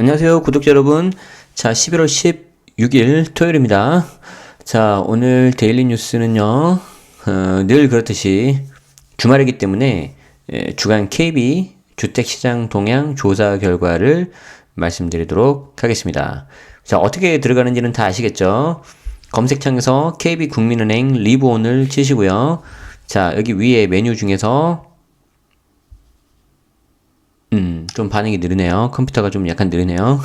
안녕하세요, 구독자 여러분. 자, 11월 16일 토요일입니다. 자, 오늘 데일리 뉴스는요, 어, 늘 그렇듯이 주말이기 때문에 예, 주간 KB 주택시장 동향 조사 결과를 말씀드리도록 하겠습니다. 자, 어떻게 들어가는지는 다 아시겠죠? 검색창에서 KB국민은행 리브온을 치시고요. 자, 여기 위에 메뉴 중에서 음, 좀 반응이 느리네요. 컴퓨터가 좀 약간 느리네요.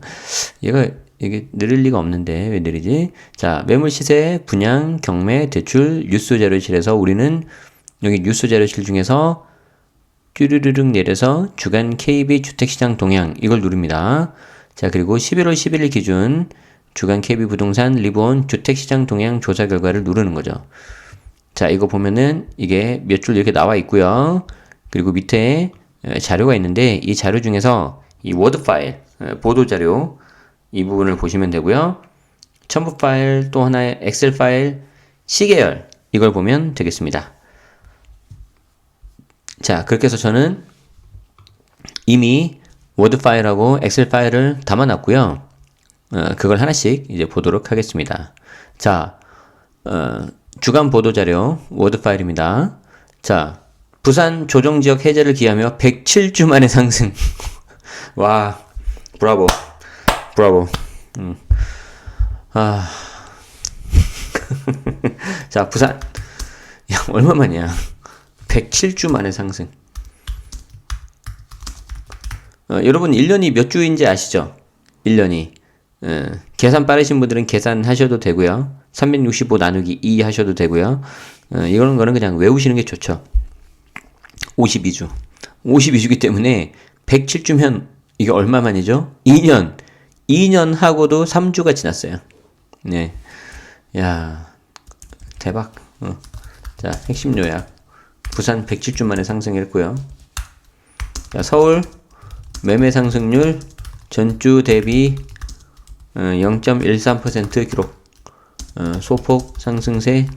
얘가 이게 느릴 리가 없는데 왜 느리지? 자, 매물 시세, 분양, 경매, 대출, 뉴스 자료실에서 우리는 여기 뉴스 자료실 중에서 뚜르르륵 내려서 주간 KB 주택시장 동향 이걸 누릅니다. 자, 그리고 11월 11일 기준 주간 KB 부동산 리본 주택시장 동향 조사 결과를 누르는 거죠. 자, 이거 보면은 이게 몇 줄 이렇게 나와 있고요. 그리고 밑에 자료가 있는데 이 자료 중에서 이 워드 파일, 보도 자료 이 부분을 보시면 되고요. 첨부 파일 또 하나의 엑셀 파일 시계열 이걸 보면 되겠습니다. 자, 그렇게 해서 저는 이미 워드 파일하고 엑셀 파일을 담아놨고요. 어, 그걸 하나씩 이제 보도록 하겠습니다. 자, 어, 주간 보도 자료 워드 파일입니다. 자, 부산 조정지역 해제를 기하며 107주 만에 상승. 와, 브라보, 브라보. 음. 아, 자, 부산. 야, 얼마만이야? 107주 만에 상승. 어, 여러분, 1년이 몇 주인지 아시죠? 1년이. 어, 계산 빠르신 분들은 계산하셔도 되고요. 365 나누기 2 하셔도 되고요. 어, 이런 거는 그냥 외우시는 게 좋죠. 52주. 52주기 때문에 107주면 이게 얼마 만이죠? 2년. 2년 하고도 3주가 지났어요. 네. 야, 대박. 어. 자, 핵심 요약. 부산 107주 만에 상승했고요. 자, 서울 매매 상승률 전주 대비 0.13% 어, 기록. 어, 소폭 상승세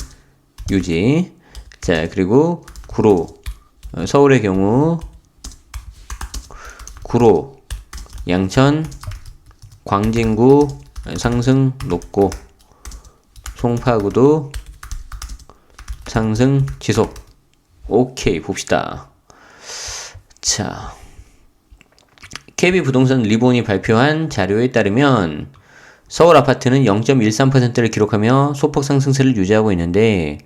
유지. 자, 그리고 구로 어, 서울의 경우 구로, 양천, 광진구 상승 높고 송파구도 상승 지속. 오케이 봅시다. 자, KB 부동산 리본이 발표한 자료에 따르면 서울 아파트는 0.13%를 기록하며 소폭 상승세를 유지하고 있는데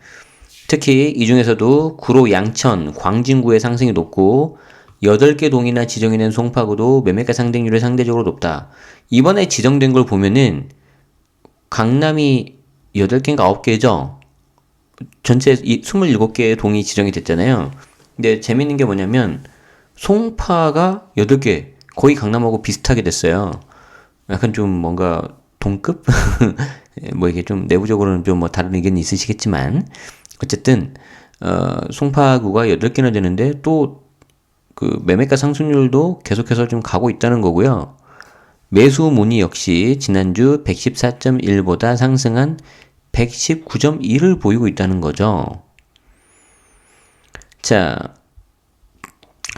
특히 이 중에서도 구로 양천, 광진구의 상승이 높고 8개 동이나 지정이 된 송파구도 매매가 상승률이 상대적으로 높다. 이번에 지정된 걸 보면은 강남이 8개인가 9개죠? 전체 27개의 동이 지정이 됐잖아요. 근데 재밌는 게 뭐냐면 송파가 8개, 거의 강남하고 비슷하게 됐어요. 약간 좀 뭔가 동급? 뭐 이게 좀 내부적으로는 좀 뭐 다른 의견이 있으시겠지만 어쨌든 어, 송파구가 8개나 되는데 또 그 매매가 상승률도 계속해서 좀 가고 있다는 거고요. 매수 문의 역시 지난주 114.1보다 상승한 119.1을 보이고 있다는 거죠. 자,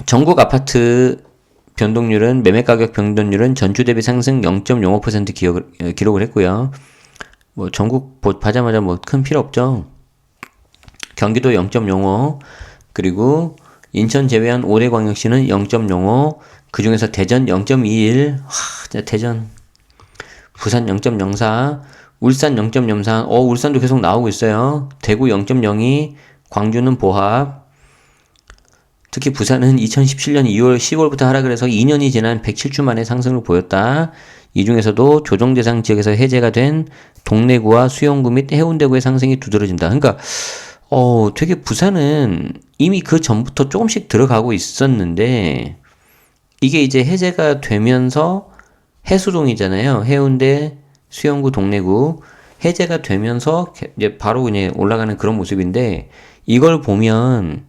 전국 아파트 변동률은 매매 가격 변동률은 전주 대비 상승 0.05% 기록을, 기록을 했고요. 뭐 전국 보자마자 뭐 큰 필요 없죠. 경기도 0.05 그리고 인천 제외한 오대광역시는 0.05 그 중에서 대전 0.21 와, 대전 부산 0.04 울산 0.03 어, 울산도 계속 나오고 있어요. 대구 0.02 광주는 보합 특히 부산은 2017년 2월 10월부터 하락을 해서 2년이 지난 107주 만에 상승을 보였다. 이 중에서도 조정 대상 지역에서 해제가 된 동래구와 수영구 및 해운대구의 상승이 두드러진다. 그러니까 어, 되게 부산은 이미 그 전부터 조금씩 들어가고 있었는데, 이게 이제 해제가 되면서 해수동이잖아요. 해운대, 수영구, 동래구. 해제가 되면서 이제 바로 그냥 올라가는 그런 모습인데, 이걸 보면,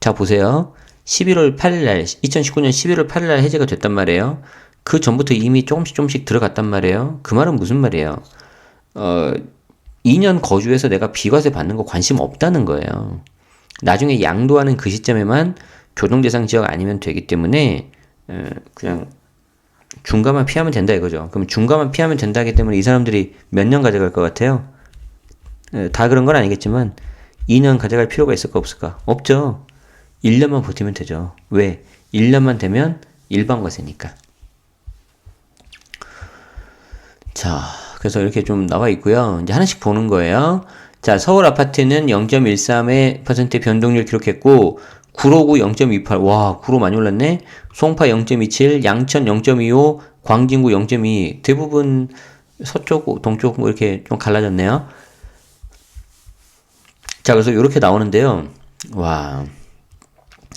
자, 보세요. 11월 8일 날, 2019년 11월 8일 날 해제가 됐단 말이에요. 그 전부터 이미 조금씩 조금씩 들어갔단 말이에요. 그 말은 무슨 말이에요? 어, 2년 거주해서 내가 비과세 받는 거 관심 없다는 거예요. 나중에 양도하는 그 시점에만 조정 대상 지역 아니면 되기 때문에 그냥 중간만 피하면 된다 이거죠. 그럼 중간만 피하면 된다기 때문에 이 사람들이 몇 년 가져갈 것 같아요? 에, 다 그런 건 아니겠지만 2년 가져갈 필요가 있을까 없을까? 없죠. 1년만 버티면 되죠. 왜? 1년만 되면 일반 과세니까. 자, 그래서 이렇게 좀 나와 있고요. 이제 하나씩 보는 거예요. 자, 서울 아파트는 0.13% 변동률 기록했고, 구로구 0.28. 와, 구로 많이 올랐네. 송파 0.27, 양천 0.25, 광진구 0.2. 대부분 서쪽, 동쪽 뭐 이렇게 좀 갈라졌네요. 자, 그래서 이렇게 나오는데요. 와.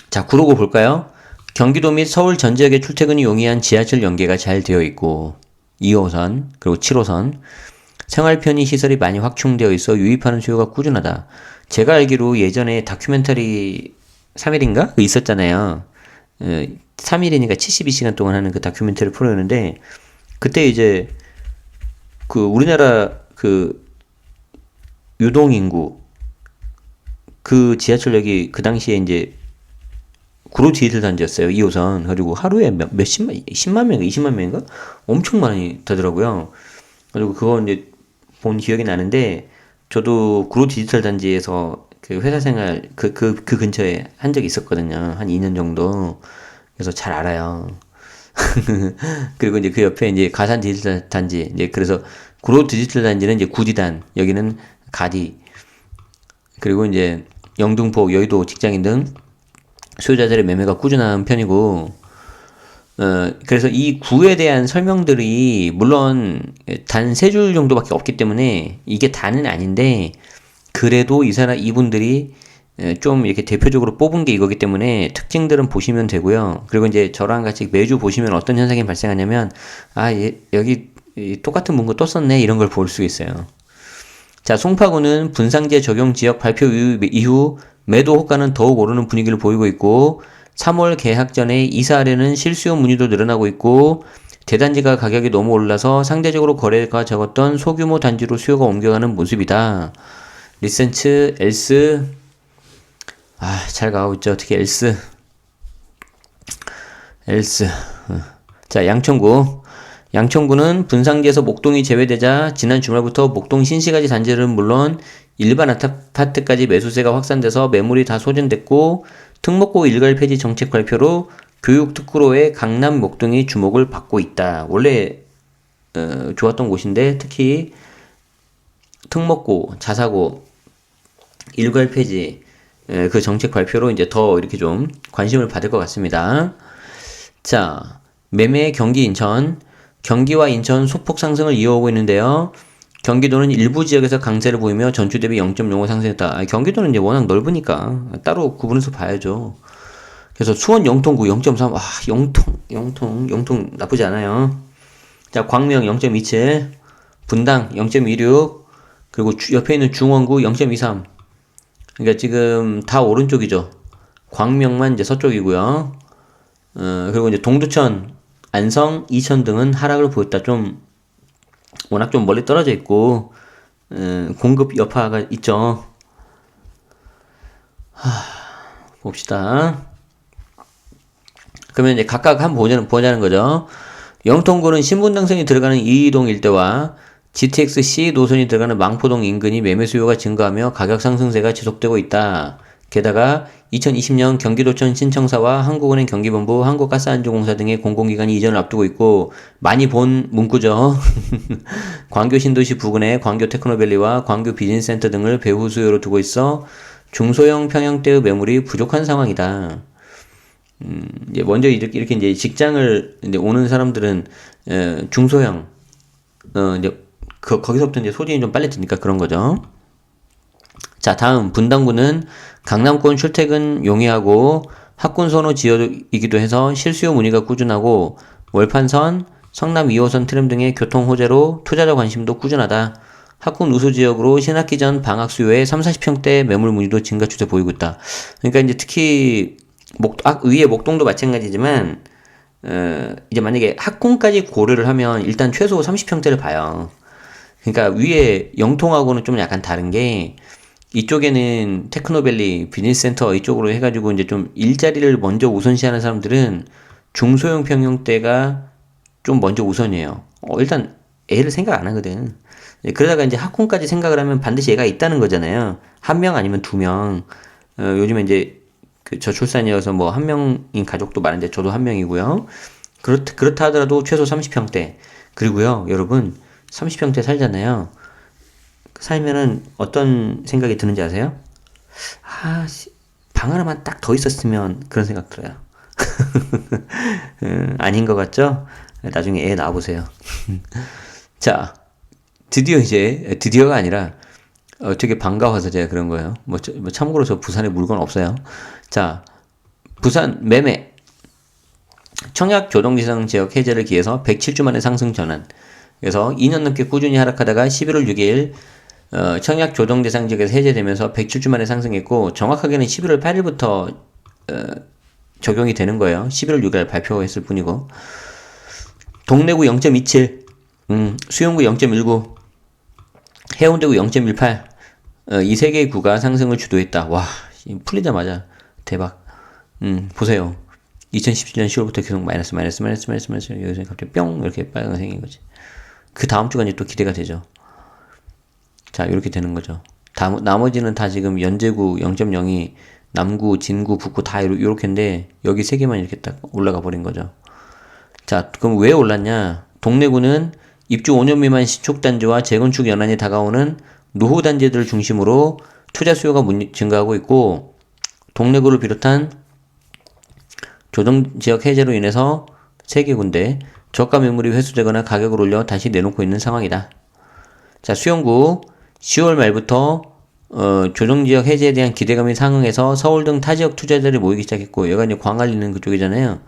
자, 구로구 볼까요? 경기도 및 서울 전 지역의 출퇴근이 용이한 지하철 연계가 잘 되어 있고, 2호선, 그리고 7호선, 생활 편의 시설이 많이 확충되어 있어 유입하는 수요가 꾸준하다. 제가 알기로 예전에 다큐멘터리 3일인가? 그 있었잖아요. 어, 3일이니까 72시간 동안 하는 그 다큐멘터리 프로였는데, 그때 이제, 그 우리나라 그 유동인구, 그 지하철역이 그 당시에 이제 구로 디지털 단지였어요. 2호선. 그리고 하루에 몇, 몇십만, 10만 명인가 20만 명인가? 엄청 많이 되더라고요. 그리고 그거 이제 본 기억이 나는데, 저도 구로 디지털 단지에서 그 회사 생활, 그, 그, 그 근처에 한 적이 있었거든요. 한 2년 정도. 그래서 잘 알아요. 그리고 이제 그 옆에 이제 가산 디지털 단지, 이제 그래서 구로 디지털 단지는 이제 구디단, 여기는 가디, 그리고 이제 영등포, 여의도 직장인 등 수요자들의 매매가 꾸준한 편이고, 어, 그래서 이 구에 대한 설명들이 물론 단 세 줄 정도밖에 없기 때문에 이게 다는 아닌데, 그래도 이 사람, 이분들이 에, 좀 이렇게 대표적으로 뽑은 게 이거기 때문에 특징들은 보시면 되고요. 그리고 이제 저랑 같이 매주 보시면 어떤 현상이 발생하냐면, 아, 얘, 여기 이 똑같은 문구 또 썼네. 이런 걸 볼 수 있어요. 자, 송파구는 분상제 적용 지역 발표 이후 매도 호가는 더욱 오르는 분위기를 보이고 있고 3월 개학 전에 이사하려는 실수요 문의도 늘어나고 있고 대단지가 가격이 너무 올라서 상대적으로 거래가 적었던 소규모 단지로 수요가 옮겨가는 모습이다. 리센츠, 엘스, 아, 잘 가고 있죠. 특히 엘스. 엘스. 어. 자, 양천구. 양천구는 분상지에서 목동이 제외되자 지난 주말부터 목동 신시가지 단지는 물론 일반 아파트까지 매수세가 확산돼서 매물이 다 소진됐고 특목고 일괄 폐지 정책 발표로 교육 특구로의 강남 목동이 주목을 받고 있다. 원래 어, 좋았던 곳인데 특히 특목고, 자사고, 일괄 폐지 에, 그 정책 발표로 이제 더 이렇게 좀 관심을 받을 것 같습니다. 자, 매매 경기 인천, 경기와 인천 소폭 상승을 이어오고 있는데요. 경기도는 일부 지역에서 강세를 보이며 전주 대비 0.05 상승했다. 아, 경기도는 이제 워낙 넓으니까 따로 구분해서 봐야죠. 그래서 수원 영통구 0.3, 와, 영통, 영통, 영통 나쁘지 않아요. 자, 광명 0.27, 분당 0.26, 그리고 주, 옆에 있는 중원구 0.23. 그러니까 지금 다 오른쪽이죠. 광명만 이제 서쪽이고요. 어, 그리고 이제 동두천, 안성, 이천 등은 하락을 보였다. 좀 워낙 좀 멀리 떨어져 있고 음, 공급 여파가 있죠. 하, 봅시다. 그러면 이제 각각 한번 보자는, 보자는 거죠. 영통구는 신분당선이 들어가는 이동 일대와 GTX-C 노선이 들어가는 망포동 인근이 매매 수요가 증가하며 가격 상승세가 지속되고 있다. 게다가 2020년 경기도청 신청사와 한국은행 경기본부, 한국가스안전공사 등의 공공기관이 이전을 앞두고 있고 많이 본 문구죠. 광교 신도시 부근의 광교 테크노밸리와 광교 비즈니스센터 등을 배후 수요로 두고 있어 중소형 평형대의 매물이 부족한 상황이다. 음, 이제 먼저 이렇게, 이렇게 이제 직장을 이제 오는 사람들은 에, 중소형 어 이제 그, 거기서부터 이제 소진이 좀 빨리 드니까 그런 거죠. 자, 다음 분당구는 강남권 출퇴근 용이하고 학군 선호 지역이기도 해서 실수요 문의가 꾸준하고 월판선, 성남 2호선 트램 등의 교통 호재로 투자자 관심도 꾸준하다. 학군 우수 지역으로 신학기 전 방학 수요에 3, 40평대 매물 문의도 증가 추세 보이고 있다. 그러니까 이제 특히 목, 아, 위에 목동도 마찬가지지만 어, 이제 만약에 학군까지 고려를 하면 일단 최소 30평대를 봐요. 그러니까 위에 영통하고는 좀 약간 다른 게 이쪽에는 테크노밸리 비즈니스센터 이쪽으로 해가지고 이제 좀 일자리를 먼저 우선시하는 사람들은 중소형 평형대가 좀 먼저 우선이에요. 어, 일단 애를 생각 안 하거든. 예, 그러다가 이제 학군까지 생각을 하면 반드시 애가 있다는 거잖아요. 한 명 아니면 두 명. 어, 요즘에 이제 그 저출산이어서 뭐 한 명인 가족도 많은데 저도 한 명이고요. 그렇, 그렇다 하더라도 최소 30평대. 그리고요, 여러분, 30평대 살잖아요. 살면은 어떤 생각이 드는지 아세요? 아, 씨, 방 하나만 딱 더 있었으면 그런 생각 들어요. 음, 아닌 것 같죠? 나중에 애 낳아보세요. 자, 드디어 이제, 드디어가 아니라, 어, 되게 반가워서 제가 그런 거예요. 뭐, 저- 뭐 참고로 저 부산에 물건 없어요. 자, 부산 매매. 청약 조정지상 지역 해제를 기해서 107주 만에 상승 전환. 그래서 2년 넘게 꾸준히 하락하다가 11월 6일 어, 청약 조정 대상 지역에서 해제되면서 107주 만에 상승했고 정확하게는 11월 8일부터 어, 적용이 되는 거예요. 11월 6일 발표했을 뿐이고 동래구 0.27, 음, 수영구 0.19, 해운대구 0.18, 어, 이세 개의 구가 상승을 주도했다. 와, 이 풀리자마자 대박. 음, 보세요. 2017년 10월부터 계속 마이너스, 마이너스, 마이너스, 마이너스, 마이너스, 여기서 갑자기 뿅 이렇게 빨간 생긴 거지. 그 다음 주가 이제 또 기대가 되죠. 자, 이렇게 되는 거죠. 다, 나머지는 다 지금 연제구 0.02, 남구, 진구, 북구 다 이렇- 이렇게인데 여기 세 개만 이렇게 딱 올라가 버린 거죠. 자, 그럼 왜 올랐냐? 동래구는 입주 5년 미만 신축 단지와 재건축 연한이 다가오는 노후 단지들을 중심으로 투자 수요가 문- 증가하고 있고 동래구를 비롯한 조정 지역 해제로 인해서 세 개 군데 저가 매물이 회수되거나 가격을 올려 다시 내놓고 있는 상황이다. 자, 수영구 10월 말부터 어, 조정지역 해제에 대한 기대감이 상응해서 서울 등 타 지역 투자자들이 모이기 시작했고 여기가 이제 광안리 는 그쪽이잖아요.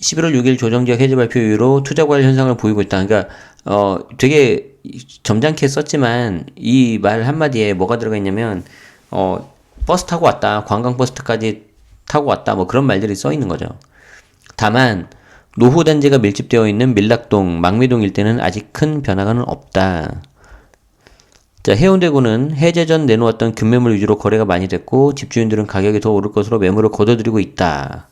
11월 6일 조정지역 해제 발표 이후로 투자 과열 현상을 보이고 있다. 그러니까 어 되게 점잖게 썼지만 이 말 한마디에 뭐가 들어가 있냐면 어 버스 타고 왔다. 관광 버스까지 타고 왔다. 뭐 그런 말들이 써 있는 거죠. 다만 노후 단지가 밀집되어 있는 밀락동, 망미동 일대는 아직 큰 변화가 없다. 자, 해운대구는 해제 전 내놓았던 금매물 위주로 거래가 많이 됐고 집주인들은 가격이 더 오를 것으로 매물을 거둬들이고 있다.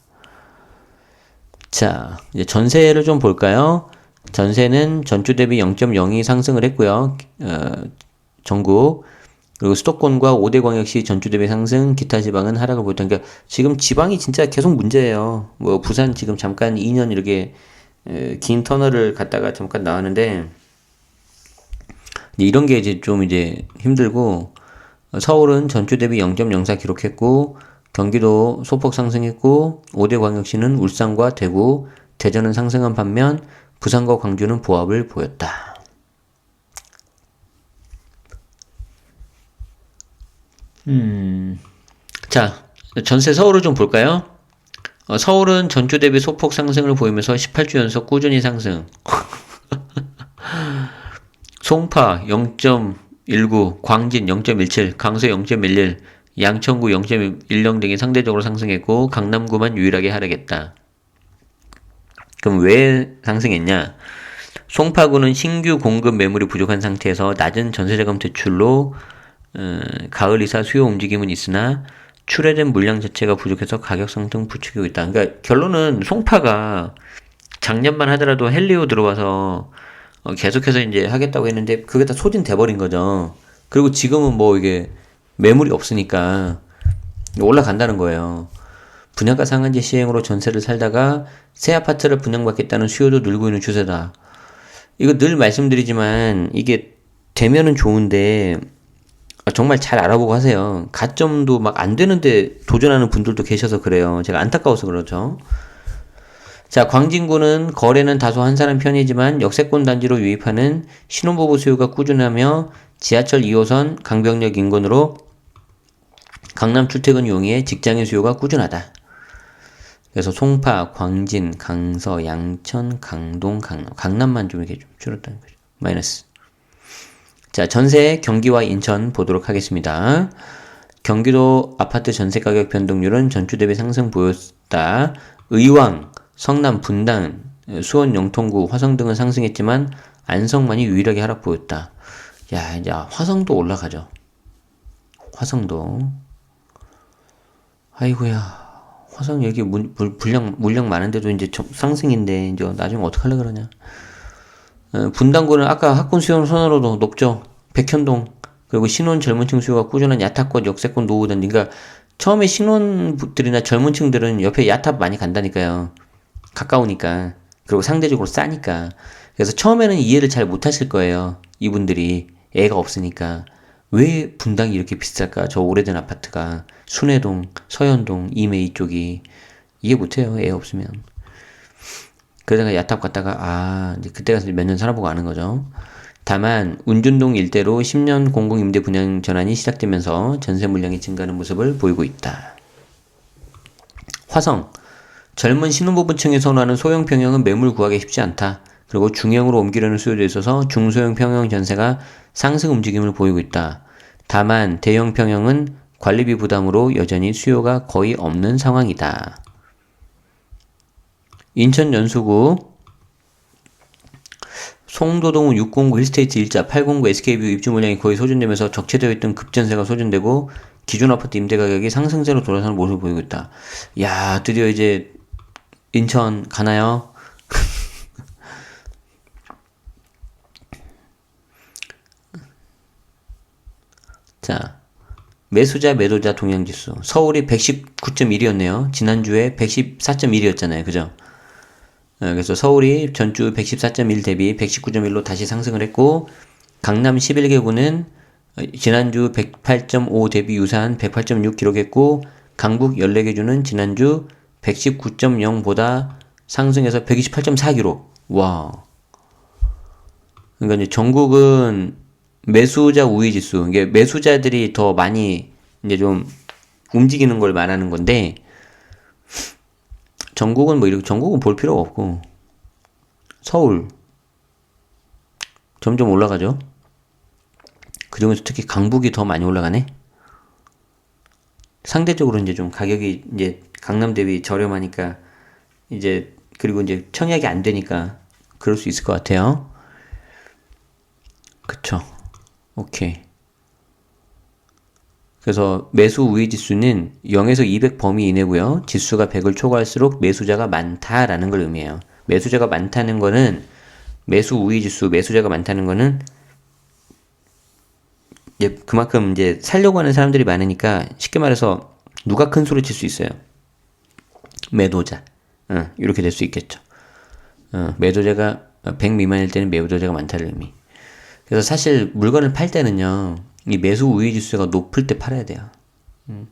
자, 이제 전세를 좀 볼까요? 전세는 전주 대비 0.02 상승을 했고요. 어, 전국 그리고 수도권과 5대 광역시 전주 대비 상승, 기타 지방은 하락을 보였다. 그러니까 지금 지방이 진짜 계속 문제예요. 뭐 부산 지금 잠깐 2년 이렇게 에, 긴 터널을 갔다가 잠깐 나왔는데 이제 이런 게 이제 좀 이제 힘들고 어, 서울은 전주 대비 0.04 기록했고 경기도 소폭 상승했고 5대 광역시는 울산과 대구, 대전은 상승한 반면 부산과 광주는 보합을 보였다. 자, 전세 서울을 좀 볼까요? 어, 서울은 전주 대비 소폭 상승을 보이면서 18주 연속 꾸준히 상승. 송파 0.19, 광진 0.17, 강서 0.11, 양천구 0.10 등이 상대적으로 상승했고 강남구만 유일하게 하락했다. 그럼 왜 상승했냐? 송파구는 신규 공급 매물이 부족한 상태에서 낮은 전세자금 대출로 어, 가을 이사 수요 움직임은 있으나 출회된 물량 자체가 부족해서 가격 상승 부추기고 있다. 그러니까 결론은 송파가 작년만 하더라도 헬리오 들어와서 어, 계속해서 이제 하겠다고 했는데 그게 다 소진돼 버린 거죠. 그리고 지금은 뭐 이게 매물이 없으니까 올라간다는 거예요. 분양가 상한제 시행으로 전세를 살다가 새 아파트를 분양받겠다는 수요도 늘고 있는 추세다. 이거 늘 말씀드리지만 이게 되면은 좋은데 아, 정말 잘 알아보고 하세요. 가점도 막 안 되는데 도전하는 분들도 계셔서 그래요. 제가 안타까워서 그렇죠. 자, 광진구는 거래는 다소 한산한 편이지만 역세권 단지로 유입하는 신혼부부 수요가 꾸준하며 지하철 2호선 강병역 인근으로 강남 출퇴근 용이해 직장인 수요가 꾸준하다. 그래서 송파, 광진, 강서, 양천, 강동, 강남. 강남만 좀 이렇게 좀 줄었다는 거죠. 마이너스. 자, 전세 경기와 인천 보도록 하겠습니다. 경기도 아파트 전세 가격 변동률은 전주 대비 상승 보였다. 의왕, 성남, 분당, 수원, 영통구, 화성 등은 상승했지만 안성만이 유일하게 하락 보였다. 야, 이제 화성도 올라가죠. 화성도. 아이고야. 화성 여기 물, 물, 물량, 물량 많은데도 이제 좀 상승인데, 이제 나중에 어떡하려 그러냐. 어, 분당구는 아까 학군 수용 선호로도 높죠. 백현동, 그리고 신혼 젊은 층 수요가 꾸준한 야탑권, 역세권 노후든, 그러니까 처음에 신혼들이나 젊은 층들은 옆에 야탑 많이 간다니까요. 가까우니까. 그리고 상대적으로 싸니까. 그래서 처음에는 이해를 잘 못하실 거예요. 이분들이. 애가 없으니까. 왜 분당이 이렇게 비쌀까? 저 오래된 아파트가. 순회동, 서현동, 이메 이쪽이. 이해 못해요. 애 없으면. 그러다가 야탑 갔다가, 아, 이제 그때 가서 몇 년 살아보고 아는 거죠. 다만, 운준동 일대로 10년 공공 임대 분양 전환이 시작되면서 전세 물량이 증가하는 모습을 보이고 있다. 화성. 젊은 신혼부부층에 선호하는 소형 평형은 매물 구하기 쉽지 않다. 그리고 중형으로 옮기려는 수요도 있어서 중소형 평형 전세가 상승 움직임을 보이고 있다. 다만 대형 평형은 관리비 부담으로 여전히 수요가 거의 없는 상황이다. 인천 연수구 송도동 609 힐스테이트 일자 809 SK뷰 입주 물량이 거의 소진되면서 적체되어 있던 급전세가 소진되고 기존 아파트 임대 가격이 상승세로 돌아서는 모습을 보이고 있다. 야, 드디어 이제 인천 가나요? 자, 매수자 매도자 동향지수 서울이 119.1이었네요. 지난주에 114.1이었잖아요. 그죠? 어, 그래서 서울이 전주 114.1 대비 119.1로 다시 상승을 했고 강남 11개구는 지난주 108.5 대비 유사한 108.6 기록했고 강북 14개 주는 지난주 119.0보다 상승해서 128.4 기록. 와. 그러니까 이제 전국은 매수자 우위 지수. 이게 매수자들이 더 많이 이제 좀 움직이는 걸 말하는 건데 전국은 뭐 이렇게 전국은 볼 필요가 없고 서울 점점 올라가죠. 그 중에서 특히 강북이 더 많이 올라가네. 상대적으로 이제 좀 가격이 이제 강남 대비 저렴하니까 이제 그리고 이제 청약이 안 되니까 그럴 수 있을 것 같아요. 그쵸. 오케이. 그래서 매수 우위 지수는 0에서 200 범위 이내고요. 지수가 100을 초과할수록 매수자가 많다라는 걸 의미해요. 매수자가 많다는 거는 매수 우위 지수, 매수자가 많다는 거는 이제 그만큼 이제 살려고 하는 사람들이 많으니까 쉽게 말해서 누가 큰 소리 칠 수 있어요. 매도자. 어, 이렇게 될 수 있겠죠. 어, 매도자가 100 미만일 때는 매도자가 많다는 의미. 그래서 사실 물건을 팔 때는요, 이 매수 우위 지수가 높을 때 팔아야 돼요. 음.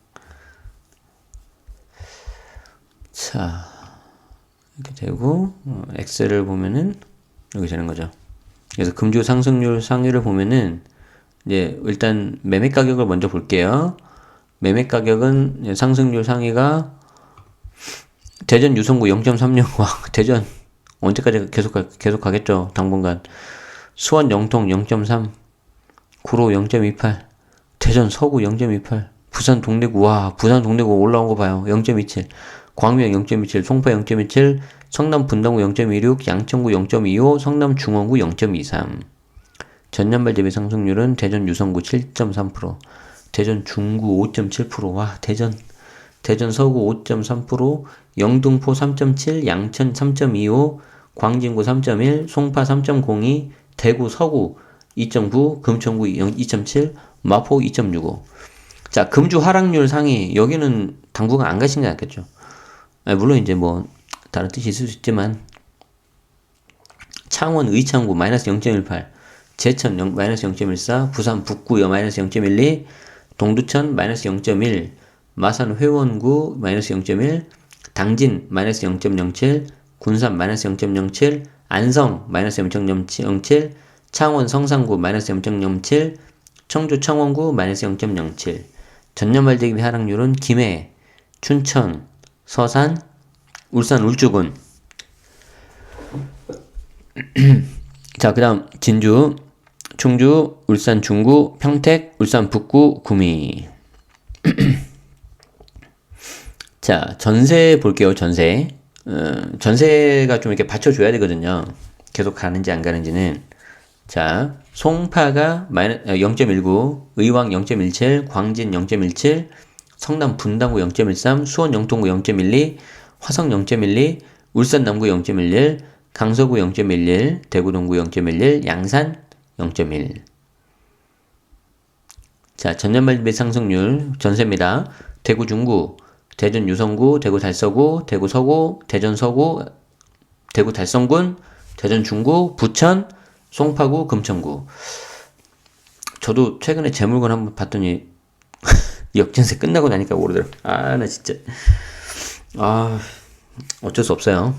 자, 이렇게 되고, 어, 엑셀을 보면은, 이렇게 되는 거죠. 그래서 금주 상승률 상위를 보면은, 이제 일단 매매 가격을 먼저 볼게요. 매매 가격은 상승률 상위가 대전 유성구 0.36. 와, 대전 언제까지 계속 가, 계속 가겠죠. 당분간. 수원 영통 0.3. 구로 0.28. 대전 서구 0.28. 부산 동래구 와, 부산 동래구 올라온 거 봐요. 0.27. 광명 0.27, 송파 0.27, 성남 분당구 0.16, 양천구 0.25, 성남 중원구 0.23. 전년말 대비 상승률은 대전 유성구 7.3%, 대전 중구 5.7%, 와, 대전, 대전 서구 5.3%, 영등포 3.7, 양천 3.25, 광진구 3.1, 송파 3.02, 대구 서구 2.9, 금천구 2.7, 마포 2.65. 자, 금주 하락률 상위, 여기는 당분간 안 가신 게 낫겠죠. 아니, 물론 이제 뭐, 다른 뜻이 있을 수 있지만, 창원 의창구 마이너스 0.18, 제천 0, 마이너스 0.14, 부산 북구 마이너스 0.12, 동두천 마이너스 0.1, 마산 회원구 마이너스 0.1, 당진 마이너스 0.07, 군산 마이너스 0.07, 안성 마이너스 0.07, 창원 성산구 마이너스 0.07, 청주 청원구 마이너스 0.07. 전년 말 대비 하락률은 김해, 춘천, 서산, 울산 울주군. 자, 그 다음 진주, 충주, 울산 중구, 평택, 울산 북구, 구미. 자, 전세 볼게요, 전세. 어, 전세가 좀 이렇게 받쳐줘야 되거든요. 계속 가는지 안 가는지는. 자, 송파가 0.19, 의왕 0.17, 광진 0.17, 성남 분당구 0.13, 수원 영통구 0.12, 화성 0.12, 울산 남구 0.11, 강서구 0.11, 대구 동구 0.11, 양산 0.1. 자, 전년 말 대비 상승률 전세입니다. 대구 중구, 대전 유성구, 대구 달서구, 대구 서구, 대전 서구, 대구 달성군, 대전 중구, 부천, 송파구, 금천구. 저도 최근에 재물건 한번 봤더니 역전세 끝나고 나니까 오르더라. 아, 나 진짜. 아, 어쩔 수 없어요.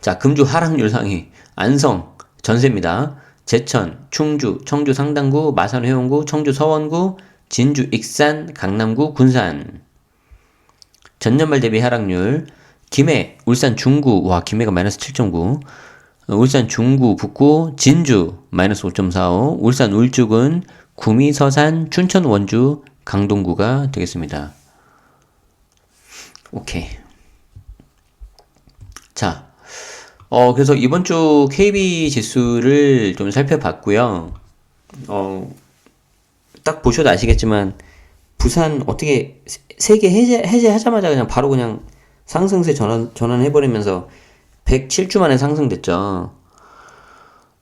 자, 금주 하락률 상위. 안성, 전세입니다. 제천, 충주, 청주 상당구, 마산 회원구, 청주 서원구, 진주 익산, 강남구 군산. 전년말 대비 하락률. 김해, 울산 중구, 와, 김해가 마이너스 7.9. 울산 중구, 북구, 진주, 마이너스 5.45. 울산 울주군, 구미, 서산, 춘천, 원주, 강동구가 되겠습니다. 오케이. 자, 어, 그래서 이번 주 KB 지수를 좀 살펴봤고요. 어, 딱 보셔도 아시겠지만, 부산 어떻게 세계 해제, 해제하자마자 그냥 바로 그냥 상승세 전환, 전환해 버리면서 107주 만에 상승됐죠.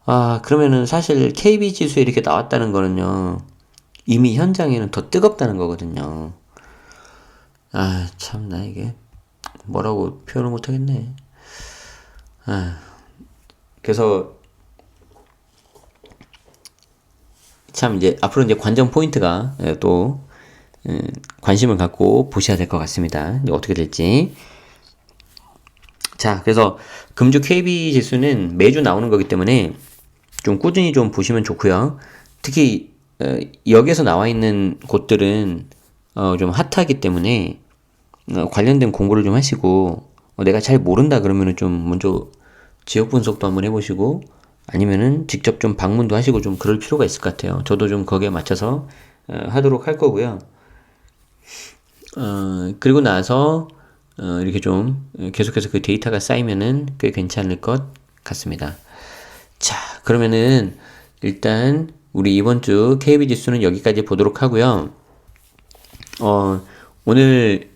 아, 그러면은 사실 KB 지수에 이렇게 나왔다는 거는요, 이미 현장에는 더 뜨겁다는 거거든요. 아, 참 나, 이게. 뭐라고 표현을 못하겠네. 아, 그래서, 참 이제 앞으로 이제 관전 포인트가 예, 또, 음, 관심을 갖고 보셔야 될 것 같습니다. 어떻게 될지. 자, 그래서 금주 KB 지수는 매주 나오는 거기 때문에 좀 꾸준히 좀 보시면 좋고요. 특히 어, 여기에서 나와 있는 곳들은 어, 좀 핫하기 때문에 어, 관련된 공부를 좀 하시고 어, 내가 잘 모른다 그러면은 좀 먼저 지역 분석도 한번 해보시고 아니면은 직접 좀 방문도 하시고 좀 그럴 필요가 있을 것 같아요. 저도 좀 거기에 맞춰서 어, 하도록 할 거고요. 어, 그리고 나서 어, 이렇게 좀 계속해서 그 데이터가 쌓이면은 꽤 괜찮을 것 같습니다. 자, 그러면은 일단 우리 이번 주 KB 지수는 여기까지 보도록 하고요. 어, 오늘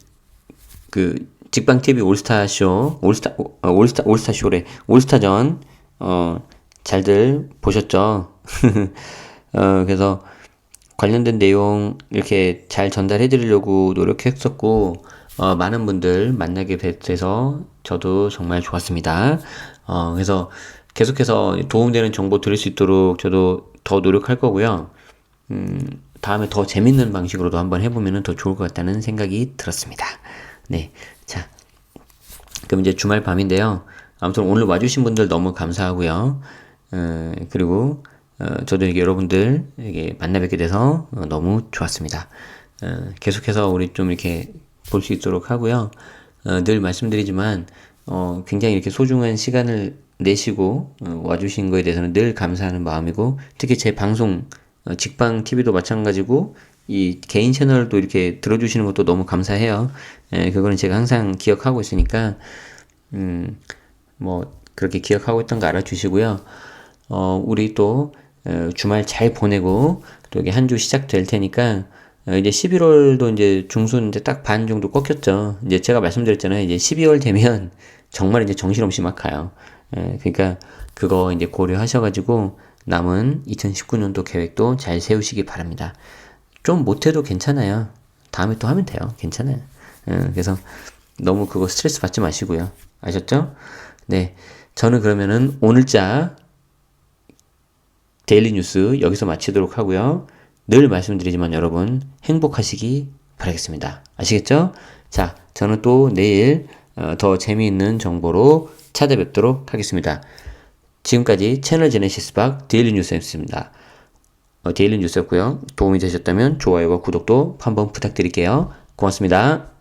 그 직방 TV 올스타 쇼, 올스타 어, 올스타 올스타 쇼래. 올스타전 어, 잘들 보셨죠? 어, 그래서 관련된 내용 이렇게 잘 전달해 드리려고 노력했었고 어, 많은 분들 만나게 돼서 저도 정말 좋았습니다. 어, 그래서 계속해서 도움되는 정보 들을 수 있도록 저도 더 노력할 거고요. 음, 다음에 더 재밌는 방식으로도 한번 해보면 더 좋을 것 같다는 생각이 들었습니다. 네. 자. 그럼 이제 주말 밤인데요. 아무튼 오늘 와주신 분들 너무 감사하고요. 어, 그리고 어, 저도 이게 여러분들 이게 만나 뵙게 돼서 어, 너무 좋았습니다. 어, 계속해서 우리 좀 이렇게 볼 수 있도록 하고요. 어, 늘 말씀드리지만 어, 굉장히 이렇게 소중한 시간을 내시고 어, 와주신 거에 대해서는 늘 감사하는 마음이고 특히 제 방송 어, 직방 TV도 마찬가지고 이 개인 채널도 이렇게 들어주시는 것도 너무 감사해요. 예, 그거는 제가 항상 기억하고 있으니까 음, 뭐 그렇게 기억하고 있던 거 알아주시고요. 어, 우리 또 어, 주말 잘 보내고 또 이게 한 주 시작될 테니까 어, 이제 11월도 이제 중순 이제 딱 반 정도 꺾였죠. 이제 제가 말씀드렸잖아요. 이제 12월 되면 정말 이제 정신없이 막 가요. 예, 그러니까 그거 이제 고려하셔가지고 남은 2019년도 계획도 잘 세우시기 바랍니다. 좀 못해도 괜찮아요. 다음에 또 하면 돼요. 괜찮아요. 예, 그래서 너무 그거 스트레스 받지 마시고요. 아셨죠? 네. 저는 그러면은 오늘자 데일리 뉴스 여기서 마치도록 하고요. 늘 말씀드리지만 여러분 행복하시기 바라겠습니다. 아시겠죠? 자, 저는 또 내일 어, 더 재미있는 정보로 찾아뵙도록 하겠습니다. 지금까지 채널 제네시스 박 데일리 뉴스였습니다. 어, 데일리 뉴스였고요. 도움이 되셨다면 좋아요와 구독도 한번 부탁드릴게요. 고맙습니다.